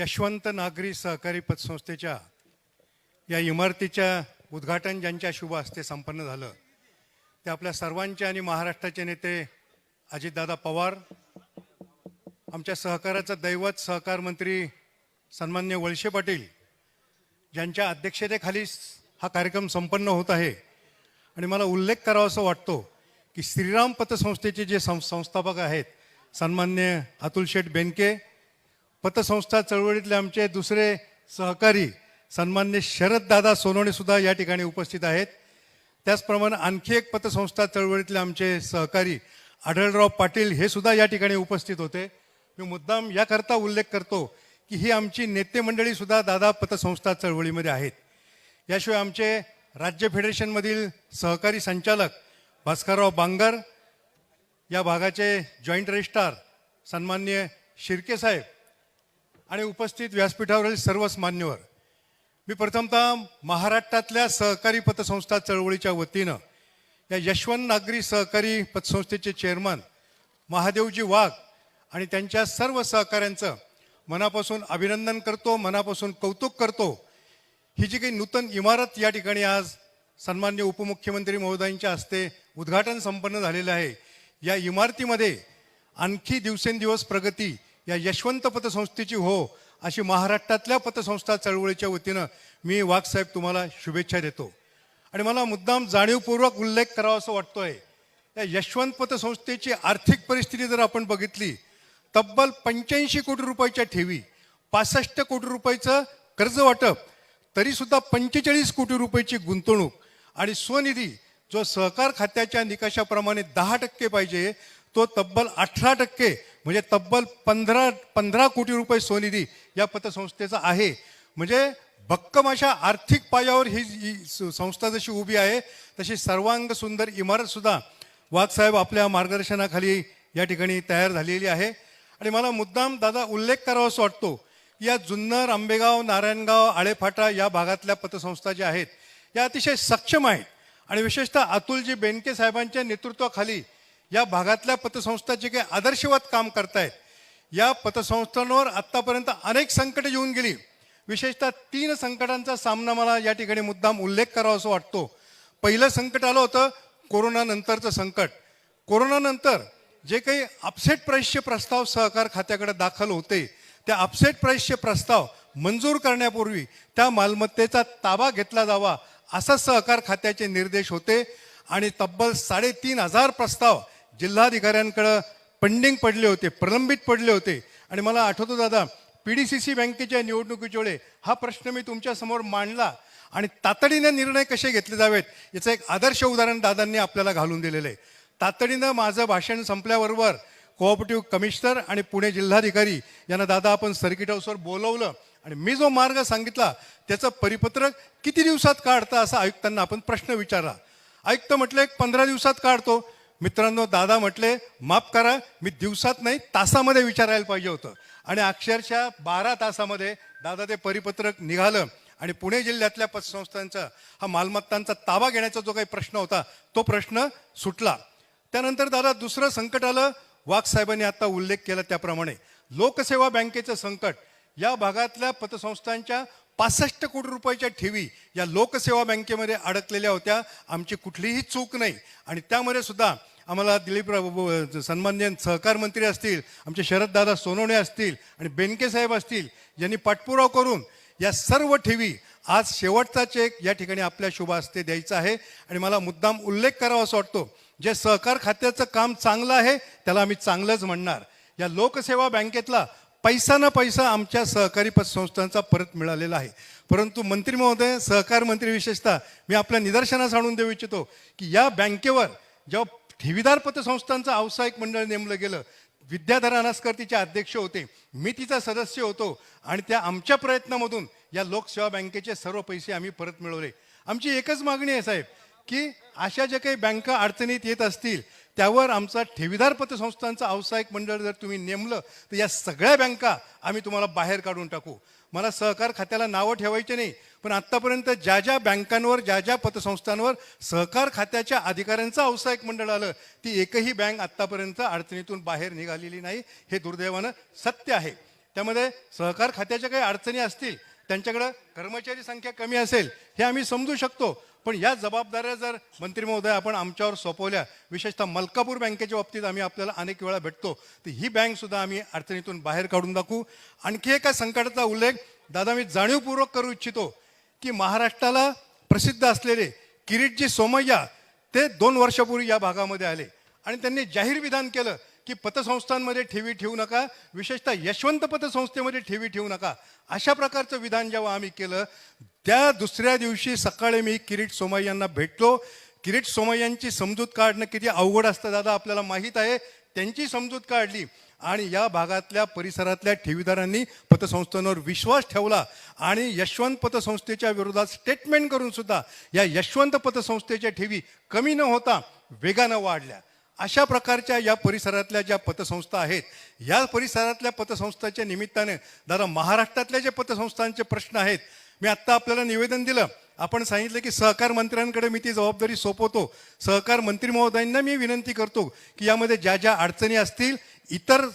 यशवंत नागरी सहकारी पतसंस्थेच्या या इमारतीच्या उद्घाटन ज्यांच्या शुभ हस्ते संपन्न झालं ते आपल्या सर्वांचे आणि महाराष्ट्राचे नेते अजितदादा पवार आमच्या सहकाराचं दैवत सहकार मंत्री सन्मान्य वळशे पाटील ज्यांच्या अध्यक्षतेखाली हा कार्यक्रम संपन्न होत आहे. आणि मला उल्लेख करावा असं वाटतो की श्रीराम पतसंस्थेचे जे सं संस्थापक आहेत सन्मान्य अतुल शेठ बेनके पतसंस्था चळवळीतले आमचे दुसरे सहकारी सन्मान्य शरददादा सोनवणेसुद्धा या ठिकाणी उपस्थित आहेत. त्याचप्रमाणे आणखी एक पतसंस्था चळवळीतले आमचे सहकारी आढळराव पाटील हे सुद्धा या ठिकाणी उपस्थित होते. मी मुद्दाम याकरता उल्लेख करतो की ही आमची नेते मंडळीसुद्धा दादा पतसंस्था चळवळीमध्ये आहेत. याशिवाय आमचे राज्य फेडरेशनमधील सहकारी संचालक भास्करराव बांगर या भागाचे जॉईंट रजिस्ट्रार सन्मान्य शिर्के साहेब आणि उपस्थित व्यासपीठावरील सर्वच मान्यवर मी प्रथमतः महाराष्ट्रातल्या सहकारी पतसंस्था चळवळीच्या वतीनं या यशवंत नागरी सहकारी पतसंस्थेचे चेअरमन महादेवजी वाघ आणि त्यांच्या सर्व सहकाऱ्यांचं मनापासून अभिनंदन करतो मनापासून कौतुक करतो. ही जी काही नूतन इमारत या ठिकाणी आज सन्मान्य उपमुख्यमंत्री महोदयांच्या हस्ते उद्घाटन संपन्न झालेलं आहे या इमारतीमध्ये आणखी दिवसेंदिवस प्रगती या यशवंत पतसंस्थेची हो अशी महाराष्ट्रातल्या पतसंस्था चळवळीच्या वतीनं मी वाघसाहेब तुम्हाला शुभेच्छा देतो. आणि मला मुद्दाम जाणीवपूर्वक उल्लेख करावा असं वाटतोय. या यशवंत पतसंस्थेची आर्थिक परिस्थिती जर आपण बघितली तब्बल पंच्याऐंशी कोटी रुपयाच्या ठेवी पासष्ट कोटी रुपयाचं कर्ज वाटप तरीसुद्धा पंचेचाळीस कोटी रुपयाची गुंतवणूक आणि स्वनिधी जो सहकार खात्याच्या निकषाप्रमाणे दहा टक्के पाहिजे तो तब्बल अठरा टक्के म्हणजे तब्बल पंधरा पंधरा कोटी रुपये स्वनिधी या पतसंस्थेचा आहे. म्हणजे भक्कम अशा आर्थिक पायावर ही स- संस्था जशी उभी आहे तशी सर्वांग सुंदर इमारतसुद्धा वाघसाहेब आपल्या मार्गदर्शनाखाली या ठिकाणी तयार झालेली आहे. आणि मला मुद्दाम दादा उल्लेख करावा असं वाटतो या जुन्नर आंबेगाव नारायणगाव आळेफाटा या भागातल्या पतसंस्था ज्या आहेत या अतिशय सक्षम आहेत. आणि विशेषतः अतुलजी बेनके साहेबांच्या नेतृत्वाखाली या भागातल्या पतसंस्था जे काही आदर्शवत काम करतायत. या पतसंस्थांवर आत्तापर्यंत अनेक संकटं येऊन गेली. विशेषतः तीन संकटांचा सामना मला या ठिकाणी मुद्दाम उल्लेख करावा असं वाटतो. पहिलं संकट आलं होतं कोरोनानंतरचं संकट. कोरोनानंतर जे काही अपसेट प्राईसचे प्रस्ताव सहकार खात्याकडे दाखल होते त्या अपसेट प्राईसचे प्रस्ताव मंजूर करण्यापूर्वी त्या मालमत्तेचा ताबा घेतला जावा असा सहकार खात्याचे निर्देश होते आणि तब्बल साडेतीन हजार प्रस्ताव जिल्हाधिकाऱ्यांकडं पेंडिंग पडले होते प्रलंबित पडले होते. आणि मला आठवतो दादा पी डी सी सी बँकेच्या निवडणुकीच्या वेळे हा प्रश्न मी तुमच्यासमोर मांडला. आणि तातडीने निर्णय कसे घेतले जावेत याचं एक आदर्श उदाहरण दादांनी आपल्याला घालून दिलेलं आहे. तातडीनं माझं भाषण संपल्याबरोबर कोऑपरेटिव्ह कमिशनर आणि पुणे जिल्हाधिकारी यांना दादा आपण सर्किट हाऊसवर बोलवलं. आणि मी जो मार्ग सांगितला त्याचं परिपत्रक किती दिवसात काढता असा आयुक्तांना आपण प्रश्न विचारला. आयुक्त म्हटलं एक पंधरा दिवसात काढतो. मित्रांनो दादा म्हटले माफ करा मी दिवसात नाही तासामध्ये विचारायला पाहिजे होतं. आणि अक्षरशः बारा तासामध्ये दादा ते परिपत्रक निघालं आणि पुणे जिल्ह्यातल्या पतसंस्थांचा हा मालमत्तांचा ताबा घेण्याचा जो काही प्रश्न होता तो प्रश्न सुटला. त्यानंतर दादा दुसरं संकट आलं. वाघसाहेबांनी आता उल्लेख केला त्याप्रमाणे. लोकसेवा बँकेचं संकट. या भागातल्या पतसंस्थांच्या पासष्ट कोटी रुपयाच्या ठेवी या लोकसेवा बँकेमध्ये अडकलेल्या होत्या. आमची कुठलीही चूक नाही. आणि त्यामध्ये सुद्धा आम्हाला दिलीप सन्मान्य सहकार मंत्री असतील आमचे शरददादा सोनवणे असतील आणि बेनके साहेब असतील यांनी पाठपुरावा करून या सर्व ठेवी आज शेवटचा चेक या ठिकाणी आपल्या शुभ हस्ते द्यायचा आहे. आणि मला मुद्दाम उल्लेख करावा असं वाटतो जे सहकार खात्याचं काम चांगलं आहे त्याला आम्ही चांगलंच म्हणणार. या लोकसेवा बँकेतला पैसा न पैसा आमच्या सहकारी पतसंस्थांचा परत मिळालेला आहे. परंतु मंत्री महोदय सहकार मंत्री विशेषतः मी आपल्या निदर्शनास आणून देऊ इच्छितो की या बँकेवर जेव्हा ठेवीदार पतसंस्थांचं व्यावसायिक मंडळ नेमलं गेलं. विद्याधर अनास्कर तिचे अध्यक्ष होते. मी तिचा सदस्य होतो आणि त्या आमच्या प्रयत्नामधून या लोकसेवा बँकेचे सर्व पैसे आम्ही परत मिळवले. आमची एकच मागणी आहे साहेब की अशा ज्या काही बँका अडचणीत येत असतील त्यावर आमचा ठेवीदार पतसंस्थांचं व्यावसायिक मंडळ जर तुम्ही नेमलं तर या सगळ्या बँका आम्ही तुम्हाला बाहेर काढून टाकू. मला सहकार खात्याला नावं ठेवायचे नाही पण आत्तापर्यंत ज्या ज्या बँकांवर ज्या ज्या पतसंस्थांवर सहकार खात्याच्या अधिकाऱ्यांचं व्यावसायिक मंडळ आलं ती एकही बँक आत्तापर्यंत अडचणीतून बाहेर निघालेली नाही. हे दुर्दैवानं सत्य आहे. त्यामध्ये सहकार खात्याच्या काही अडचणी असतील त्यांच्याकडं कर्मचारी संख्या कमी असेल हे आम्ही समजू शकतो. पण या जबाबदाऱ्या जर मंत्री महोदय आपण आमच्यावर सोपवल्या विशेषतः मलकापूर बँकेच्या बाबतीत आम्ही आपल्याला अनेक वेळा भेटतो तर ही बँकसुद्धा आम्ही अडचणीतून बाहेर काढून दाखवू आणखी एका संकटाचा उल्लेख दादा मी जाणीवपूर्वक करू इच्छितो की महाराष्ट्राला प्रसिद्ध असलेले किरीटजी सोमय्या ते दोन वर्षापूर्वी या भागामध्ये आले आणि त्यांनी जाहीर विधान केलं. की पतसंस्थांमध्ये ठेवी ठेवू नका विशेषतः यशवंत पतसंस्थेमध्ये ठेवी ठेवू नका. अशा प्रकारचं विधान जेव्हा आम्ही केलं त्या दुसऱ्या दिवशी सकाळी मी किरीट सोमय्यांना भेटलो. किरीट सोमय्यांची समजूत काढणं किती अवघड असतं दादा आपल्याला माहीत आहे. त्यांची समजूत काढली आणि या भागातल्या परिसरातल्या ठेवीदारांनी पतसंस्थांवर विश्वास ठेवला आणि यशवंत पतसंस्थेच्या विरोधात स्टेटमेंट करून सुद्धा या यशवंत पतसंस्थेच्या ठेवी कमी न होता वेगानं वाढल्या. अशा प्रकारच्या या परिसरातल्या ज्या पतसंस्था आहेत या परिसरातल्या पतसंस्थाच्या निमित्ताने दादा महाराष्ट्रातल्या ज्या पतसंस्थांचे प्रश्न आहेत मी आत्ता आपल्याला निवेदन दिलं. आपण सांगितलं की सहकार मंत्र्यांकडे मी ती जबाबदारी सोपवतो. सहकार मंत्री महोदयांना मी विनंती करतो की यामध्ये ज्या ज्या अडचणी असतील इतर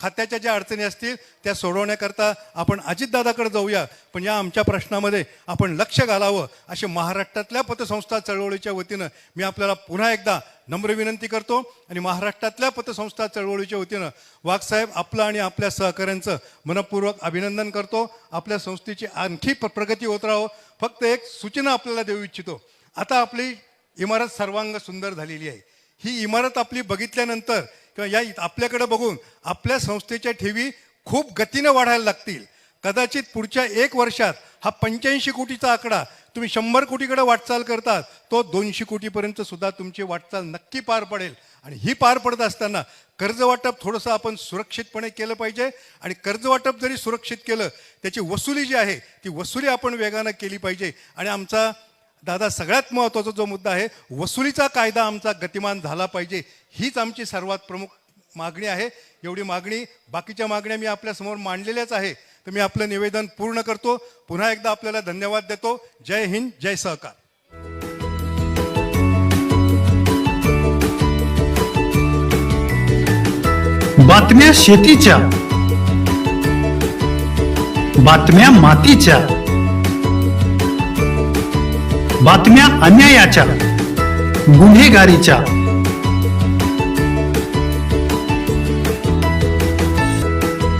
खात्याच्या ज्या अडचणी असतील त्या सोडवण्याकरता आपण अजितदादाकडे जाऊया. पण या आमच्या प्रश्नामध्ये आपण लक्ष घालावं असे महाराष्ट्रातल्या पतसंस्था चळवळीच्या वतीनं मी आपल्याला पुन्हा एकदा नम्र विनंती करतो आणि महाराष्ट्रातल्या पतसंस्था चळवळीच्या वतीनं वाघसाहेब आपलं आणि आपल्या सहकाऱ्यांचं मनपूर्वक अभिनंदन करतो. आपल्या संस्थेची आणखी प्रगती होत राहो. फक्त एक सूचना आपल्याला देऊ इच्छितो. आता आपली इमारत सर्वांग सुंदर झालेली आहे. ही इमारत आपली बघितल्यानंतर किंवा या आपल्याकडे बघून आपल्या संस्थेच्या ठेवी खूप गतीनं वाढायला लागतील. कदाचित पुढच्या एक वर्षात हा पंच्याऐंशी कोटीचा आकडा तुम्ही शंभर कोटीकडे वाटचाल करतात तो दोनशे कोटीपर्यंत सुद्धा तुमची वाटचाल नक्की पार पडेल. आणि ही पार पडत असताना कर्ज वाटप थोडंसं आपण सुरक्षितपणे केलं पाहिजे. आणि कर्ज वाटप जरी सुरक्षित केलं त्याची वसुली जी आहे ती वसुली आपण वेगानं केली पाहिजे. आणि आमचा दादा सगळ्यात महत्त्वाचा जो मुद्दा आहे वसुलीचा कायदा आमचा गतिमान झाला पाहिजे. हीच आमची सर्वात प्रमुख मागणी आहे. एवढी मागणी बाकीच्या मागण्या मी आपल्यासमोर मांडलेल्याच आहे. तर मी आपलं निवेदन पूर्ण करतो. पुन्हा एकदा आपल्याला धन्यवाद देतो. जय हिंद जय सहकार. बातम्या शेतीच्या बातम्या मातीच्या बातम्या अन्यायाच्या गुन्हेगारीच्या